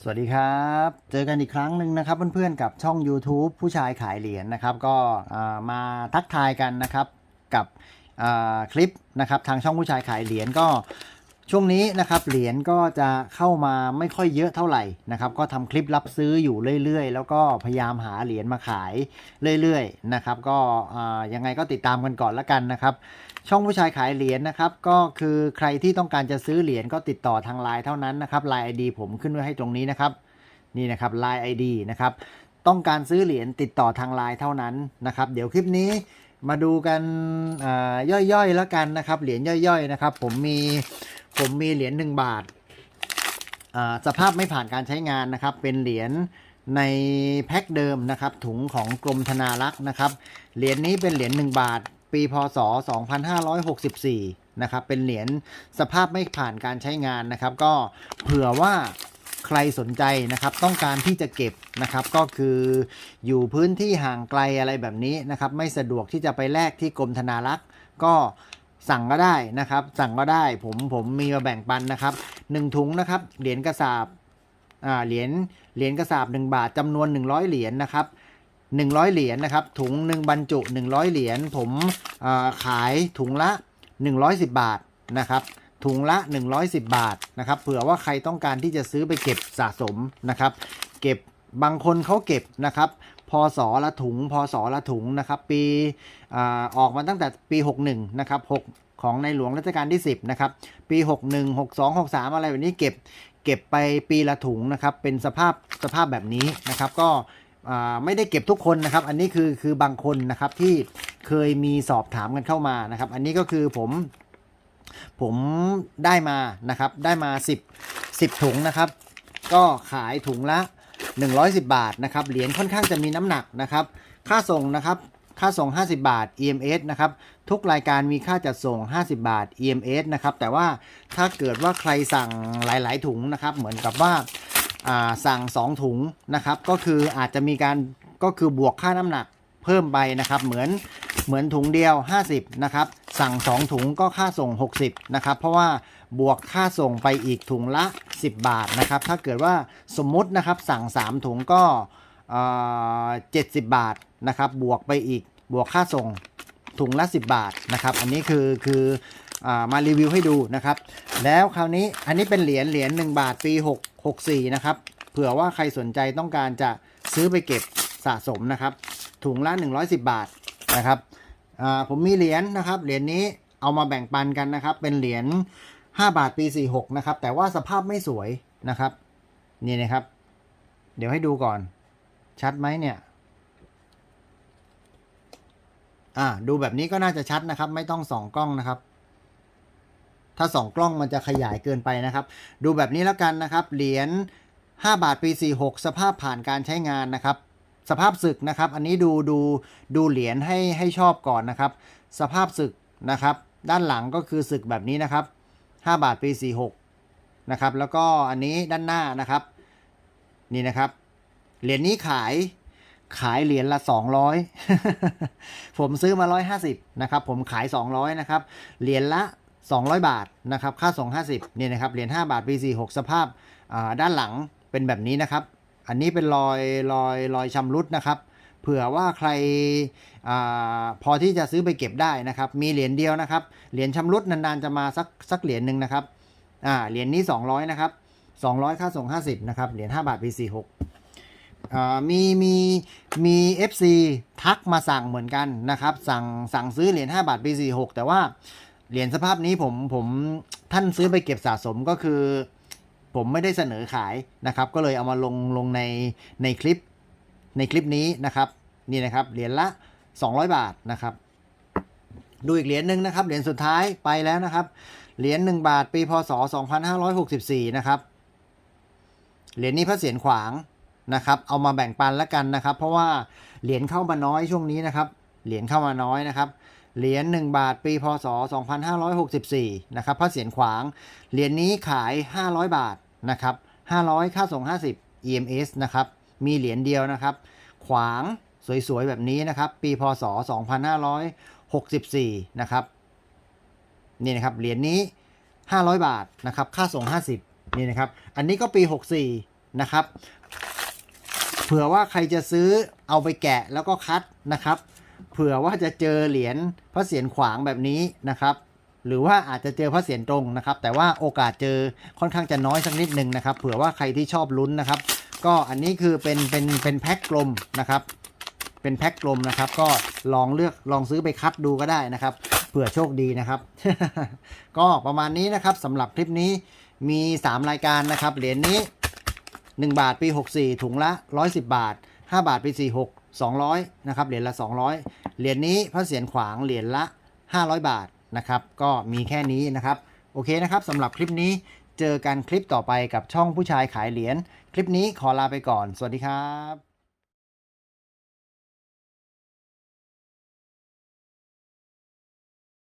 สวัสดีครับ เจอกันอีกครั้งหนึ่งนะครับเพื่อนๆกับช่อง YouTube ผู้ชายขายเหรียญนะครับก็มาทักทายกันนะครับกับคลิปนะครับทางช่องผู้ชายขายเหรียญก็ ช่วงนี้นะครับเหรียญก็จะเข้ามาไม่ค่อยเยอะเท่าไหร่นะครับ ก็ทำคลิปรับซื้ออยู่เรื่อยๆ แล้วก็พยายามหาเหรียญมาขายเรื่อยๆนะครับ ก็ยังไงก็ติดตามกันก่อนละกันนะครับ ช่องผู้ชายขายเหรียญนะครับ ก็คือใครที่ต้องการจะซื้อเหรียญก็ติดต่อทางไลน์เท่านั้นนะครับไลน์ ID ผมขึ้นไว้ให้ตรงนี้นะครับ นี่นะครับ Line ID นะครับต้องการซื้อเหรียญติดต่อทางไลน์เท่านั้นนะครับ เดี๋ยวคลิปนี้มาดูกันย่อยๆแล้วกันนะครับเหรียญย่อยๆนะครับ ผมมี ผมมีเหรียญ1บาทอ่าสภาพไม่ผ่านการใช้งานนะครับ เป็นเหรียญในแพ็คเดิมนะครับ ถุงของกรมธนารักษ์นะครับ เหรียญนี้เป็นเหรียญ1บาท ปีพศ 2564 นะครับ เป็นเหรียญสภาพไม่ผ่านการใช้งานนะครับ ก็เผื่อว่าใครสนใจนะครับ ต้องการที่จะเก็บนะครับ ก็คืออยู่พื้นที่ห่างไกลอะไรแบบนี้นะครับ ไม่สะดวกที่จะไปแลกที่กรมธนารักษ์ก็ สั่งก็ได้นะครับ สั่งก็ได้ผมผมมีมาแบ่งปันนะครับหนึ่งถุงนะครับเหรียญกระสาบอ่าเหรียญเหรียญกระสาบ 1 บาทจำนวน 100 เหรียญนะครับ100 เหรียญนะครับถุงหนึ่งบรรจุ 100 เหรียญผมอ่าขายถุงละ 110 บาทนะครับถุงละ 110 บาทนะครับเผื่อว่าใครต้องการที่จะซื้อไปเก็บสะสมนะครับ เก็บบางคนเขาเก็บนะครับ พศละถุงพศละถุงนะครับ ปีออกมาตั้งแต่ปี 61 นะครับ 6 ของในหลวงรัชกาลที่ 10 นะครับ ปี 61 62 63 อะไรแบบนี้เก็บเก็บไปปีละถุงนะครับ เป็นสภาพสภาพแบบนี้นะครับ ก็ไม่ได้เก็บทุกคนนะครับ อันนี้คือคือบางคนนะครับที่เคยมีสอบถามกันเข้ามานะครับ อันนี้ก็คือผมผมได้มานะครับ ได้มา 10 10 ถุงนะครับ ก็ขายถุงละ 110 บาทนะครับเหรียญค่อนข้างจะมีน้ำหนักนะครับค่าส่งนะครับค่าส่ง 50 บาท EMS นะครับ ทุกรายการมีค่าจัดส่ง 50 บาท EMS นะครับ แต่ว่าถ้าเกิดว่าใครสั่งหลาย ๆ ถุงนะครับ เหมือนกับว่าอ่าสั่ง 2 ถุงนะครับ ก็คืออาจจะมีการก็คือบวกค่าน้ำหนักเพิ่มไปนะครับ เหมือนเหมือนถุงเดียว 50 นะครับ สั่ง 2 ถุงก็ค่าส่ง 60 นะครับ เพราะว่าบวกค่าส่งไปอีกถุงละ 10 บาทนะครับ ถ้าเกิดว่าสมมตินะครับสั่ง 3 ถุงก็เอ่อ70บาทนะครับ บวกไปอีกบวกค่าส่งถุงละ 10 บาทนะครับ อันนี้คือคืออมารีวิวให้ดูนะครับ แล้วคราวนี้อันนี้เป็นเหรียญเหรียญ1บาทปี 6 64 นะครับ เผื่อว่าใครสนใจต้องการจะซื้อไปเก็บสะสมนะครับ ถุงละ 110 บาทนะครับผมมีเหรียญนะครับ เหรียญนี้เอามาแบ่งปันกันนะครับ เป็นเหรียญ 5 บาทปี 46 นะครับ แต่ว่าสภาพไม่สวยนะครับ นี่นะครับ เดี๋ยวให้ดูก่อน ชัดไหมเนี่ย อ่า ดูแบบนี้ก็น่าจะชัดนะครับ ไม่ต้องส่องกล้องนะครับ ถ้าส่องกล้องมันจะขยายเกินไปนะครับ ดูแบบนี้แล้วกันนะครับ เหรียญ 5 บาทปี 46 สภาพผ่านการใช้งานนะครับ สภาพศึกนะครับ อันนี้ดูดูดูเหรียญให้ให้ชอบก่อนนะครับ สภาพศึกนะครับ ด้านหลังก็คือศึกแบบนี้นะครับ 5 บาทปี 46 นะครับ แล้วก็อันนี้ด้านหน้านะครับ นี่นะครับ เหรียญนี้ขายขายเหรียญละ 200 ผมซื้อมา 150 นะครับ ผมขาย 200 นะครับ เหรียญละ 200 บาทนะครับ ค่าส่ง 50นี่นะครับ เหรียญ5บาทปี46 สภาพด้านหลังเป็นแบบนี้นะครับ อันนี้เป็นรอยรอยรอยชำรุดนะครับ เผื่อว่าใครอพอที่จะซื้อไปเก็บได้นะครับ มีเหรียญเดียวนะครับ เหรียญชำรุดนานๆจะมาสักสักเหรียญหนึ่งนะครับอ่าเหรียญนี้ 200 นะครับ 200 ค่าส่ง 50 นะครับ เหรียญ5บาทปี46 มีมีมี FC ทักมาสั่งเหมือนกันนะครับ สั่งสั่งซื้อเหรียญ5บาทปี46 แต่ว่าเหรียญสภาพนี้ผมผมท่านซื้อไปเก็บสะสมก็คือ ผมไม่ได้เสนอขายนะครับ ก็เลยเอามาลงลงในในคลิป ในคลิปนี้นะครับนี่นะครับเหรียญละ 200 บาทนะครับ ดูอีกเหรียญหนึ่งนะครับเหรียญสุดท้ายไปแล้วนะครับเหรียญ1บาทปีพศ 2564 นะครับเหรียญนี้พระเศียรขวางนะครับ เอามาแบ่งปันแล้วกันนะครับ เพราะว่าเหรียญเข้ามาน้อยช่วงนี้นะครับ เหรียญเข้ามาน้อยนะครับเหรียญ1บาทปีพศ 2564 นะครับพระเศียรขวางเหรียญนี้ขาย 500 บาทนะครับ500 ค่าส่ง 50 EMS นะครับ มีเหรียญเดียวนะครับ ขวางสวยๆ แบบนี้นะครับ ปีพศ 2564 นะครับนี่นะครับเหรียญนี้ 500 บาทนะครับ ค่าส่ง 50 นี่นะครับ อันนี้ก็ปี 64 นะครับ เผื่อว่าใครจะซื้อเอาไปแกะแล้วก็คัดนะครับ เผื่อว่าจะเจอเหรียญพระเศียรขวางแบบนี้นะครับหรือว่าอาจจะเจอพระเศียรตรงนะครับ แต่ว่าโอกาสเจอค่อนข้างจะน้อยสักนิดหนึ่งนะครับ เผื่อว่าใครที่ชอบลุ้นนะครับ ก็อันนี้คือเป็นเป็นเป็นแพ็คกลมนะครับ เป็นแพ็คกลมนะครับ ก็ลองเลือกลองซื้อไปคัดดูก็ได้นะครับ เผื่อโชคดีนะครับ ก็ประมาณนี้นะครับสำหรับคลิปนี้มี 3 รายการนะครับ เหรียญนี้ 1 บาทปี 64 ถุงละ 110 บาท 5 บาทปี 46 200 นะครับ เหรียญละ 200 เหรียญนี้พระเศียรขวางเหรียญละ 500 บาทนะครับ ก็มีแค่นี้นะครับ โอเคนะครับสำหรับคลิปนี้ เจอกันคลิปต่อไปกับช่องผู้ชายขายเหรียญ คลิปนี้ขอลาไปก่อน สวัสดีครับ